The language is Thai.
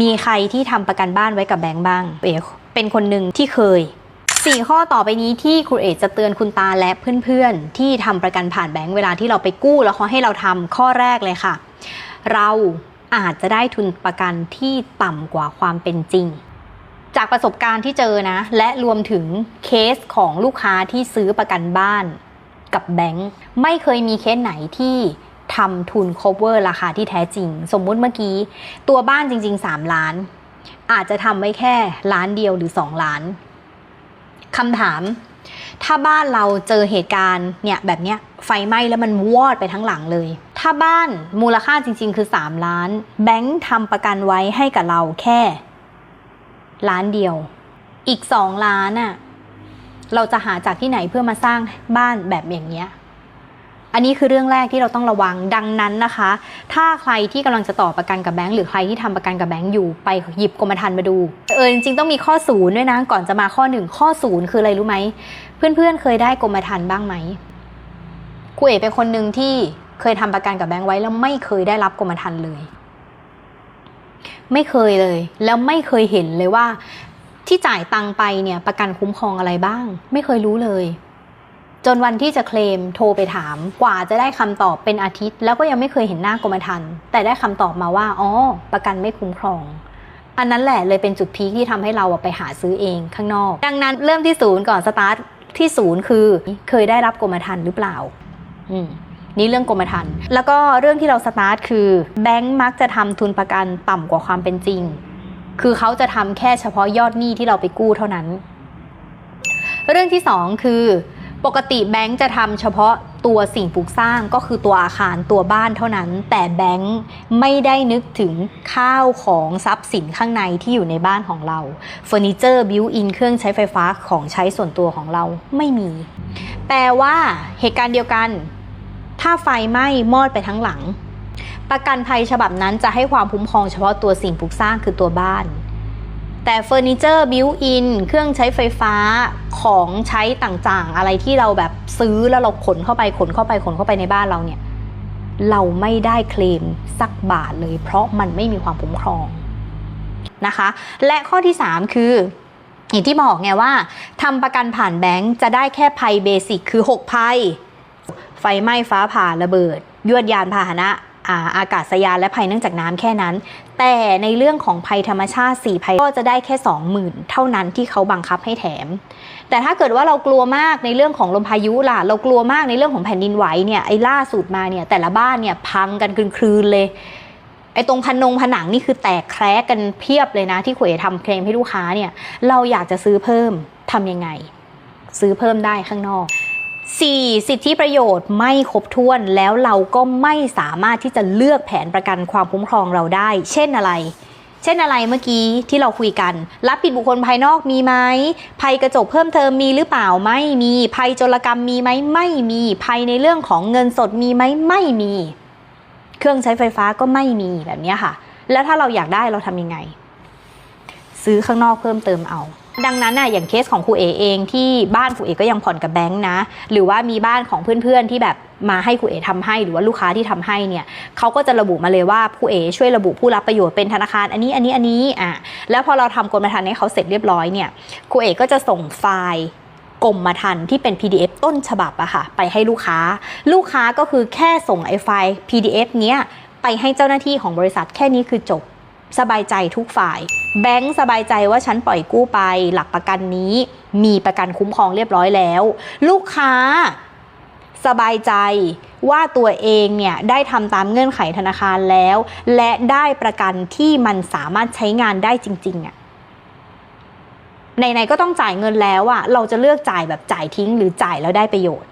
มีใครที่ทำประกันบ้านไว้กับแบงก์บ้าง เอ๋เป็นคนหนึ่งที่เคยสี่ข้อต่อไปนี้ที่ครูเอกจะเตือนคุณตาและเพื่อนๆ ที่ทำประกันผ่านแบงก์เวลาที่เราไปกู้แล้วเขาให้เราทำข้อแรกเลยค่ะ เราอาจจะได้ทุนประกันที่ต่ำกว่าความเป็นจริง จากประสบการณ์ที่เจอนะ และรวมถึงเคสของลูกค้าที่ซื้อประกันบ้านกับแบงก์ไม่เคยมีเคสไหนที่ ทำทุน cover ราคาที่แท้จริง สมมุติเมื่อกี้ ตัวบ้านจริง ๆ 3 ล้าน อาจจะทำไว้แค่ล้านเดียวหรือ 2 ล้านคำถาม ถ้าบ้านเราเจอเหตุการณ์เนี่ยแบบเนี้ยไฟไหม้แล้วมันวอดไปทั้งหลังเลย ถ้าบ้านมูลค่าจริง ๆ คือ 3 ล้าน แบงค์ทำประกันไว้ให้กับเราแค่ ล้านเดียว อีก 2 ล้านน่ะเราจะหาจากที่ไหนเพื่อมาสร้างบ้านแบบอย่างเงี้ย อันนี้คือเรื่องแรกที่เราต้องระวังดังนั้นนะคะ ถ้าใครที่กำลังจะต่อประกันกับแบงค์หรือใครที่ทำประกันกับแบงค์อยู่ไปหยิบกรมธรรม์มาดูเออจริงๆต้องมีข้อศูนย์ด้วยนะก่อนจะมาข้อหนึ่งข้อศูนย์คืออะไรรู้ไหมเพื่อนๆเคยได้กรมธรรม์บ้างไหมครูเอ๋เป็นคนหนึ่งที่เคยทำประกันกับแบงค์ไว้แล้วไม่เคยได้รับกรมธรรม์เลย ไม่เคยเลย แล้วไม่เคยเห็นเลยว่า ที่จ่ายตังค์ไปเนี่ยประกันคุ้มครองอะไรบ้าง ไม่เคยรู้เลย จนวันที่จะเคลมโทรไปถาม กว่าจะได้คำตอบเป็นอาทิตย์ แล้วก็ยังไม่เคยเห็นหน้ากรมธรรม์แต่ได้คำตอบมาว่าอ๋อประกันไม่คุ้มครองอันนั้นแหละเลยเป็นจุดพีคที่ทำให้เราไปหาซื้อเองข้างนอก ดังนั้นเริ่มที่ศูนย์ก่อนสตาร์ทที่ศูนย์คือ เคยได้รับกรมธรรม์หรือเปล่า อืมนี่เรื่องกรมธรรม์แล้วก็เรื่องที่เราสตาร์ทคือแบงก์มักจะทำทุนประกันต่ำกว่าความเป็นจริง คือเขาจะทำแค่เฉพาะยอดหนี้ที่เราไปกู้เท่านั้น เรื่องที่สองคือ ปกติแบงก์จะทำเฉพาะตัวสิ่งปลูกสร้างก็คือตัวอาคารตัวบ้านเท่านั้น แต่แบงก์ไม่ได้นึกถึงข้าวของทรัพย์สินข้างในที่อยู่ในบ้านของเราเฟอร์นิเจอร์บิวอินเครื่องใช้ไฟฟ้าของใช้ส่วนตัวของเราไม่มี แปลว่าเหตุการณ์เดียวกัน ถ้าไฟไหม้มอดไปทั้งหลัง ประกันภัยฉบับนั้นจะให้ความคุ้มครองเฉพาะตัวสิ่งปลูกสร้างคือตัวบ้าน แต่เฟอร์นิเจอร์บิวอินเครื่องใช้ไฟฟ้าของใช้ต่างๆ อะไรที่เราแบบซื้อแล้วเราขนเข้าไปขนเข้าไปขนเข้าไปในบ้านเราเนี่ย เราไม่ได้เคลมสักบาทเลย เพราะมันไม่มีความคุ้มครองนะคะ และข้อที่ 3 คืออย่างที่บอกไงว่าทำประกันผ่านแบงก์จะได้แค่ภัยเบสิกคือ 6 ภัย ไฟไหม้ฟ้าผ่าระเบิด ยวดยานพาหนะ อาอากาศยานและภัยเนื่องจากน้ำแค่นั้น แต่ในเรื่องของภัยธรรมชาติ4ภัยก็จะได้แค่ 20,000 เท่านั้นที่เขาบังคับให้แถม แต่ถ้าเกิดว่าเรากลัวมากในเรื่องของลมพายุล่ะ เรากลัวมากในเรื่องของแผ่นดินไหวเนี่ยไอ้ล่าสุดมาเนี่ยแต่ละบ้านเนี่ยพังกันคลืนๆเลยไอ้ตรงพนงผนังนี่คือแตกแครกกันเพียบเลยนะ ที่ขวยทำเคลมให้ลูกค้าเนี่ย เราอยากจะซื้อเพิ่มทำยังไง ซื้อเพิ่มได้ข้างนอก 4. สิทธิประโยชน์ไม่ครบถ้วนแล้วเราก็ไม่สามารถที่จะเลือกแผนประกันความคุ้มครองเราได้ เช่นอะไร เช่นอะไรเมื่อกี้ที่เราคุยกัน รับผิดบุคคลภายนอกมีไหมภัยกระจกเพิ่มเติมมีหรือเปล่าไม่มีภัยโจรกรรมมีไหมไม่มีภัยในเรื่องของเงินสดมีไหมไม่มี เครื่องใช้ไฟฟ้าก็ไม่มีแบบนี้ค่ะ แล้วถ้าเราอยากได้เราทำยังไง ซื้อข้างนอกเพิ่มเติมเอา ดังนั้นน่ะอย่างเคสของครูเอเองที่บ้านครูเอก็ยังผ่อนกับแบงค์นะ หรือว่ามีบ้านของเพื่อนๆที่แบบมาให้ครูเอทำให้หรือว่าลูกค้าที่ทำให้เนี่ยเขาก็จะระบุมาเลยว่าครูเอช่วยระบุผู้รับประโยชน์เป็นธนาคารอันนี้อันนี้อันนี้อะแล้วพอเราทำกรมธรรม์ให้เขาเสร็จเรียบร้อยเนี่ยครูเอก็จะส่งไฟล์กรมธรรม์ที่เป็น PDF ต้นฉบับอะค่ะไปให้ลูกค้า ลูกค้าก็คือแค่ส่งไอ้ไฟล์ PDF เนี้ยไปให้เจ้าหน้าที่ของบริษัทแค่นี้คือจบ สบายใจทุกฝ่าย แบงค์สบายใจว่าฉันปล่อยกู้ไป หลักประกันนี้ มีประกันคุ้มครองเรียบร้อยแล้ว ลูกค้าสบายใจว่าตัวเองเนี่ยได้ทำตามเงื่อนไขธนาคารแล้ว และได้ประกันที่มันสามารถใช้งานได้จริงๆอะไหนๆก็ต้องจ่ายเงินแล้วอะเราจะเลือกจ่ายแบบจ่ายทิ้งหรือจ่ายแล้วได้ประโยชน์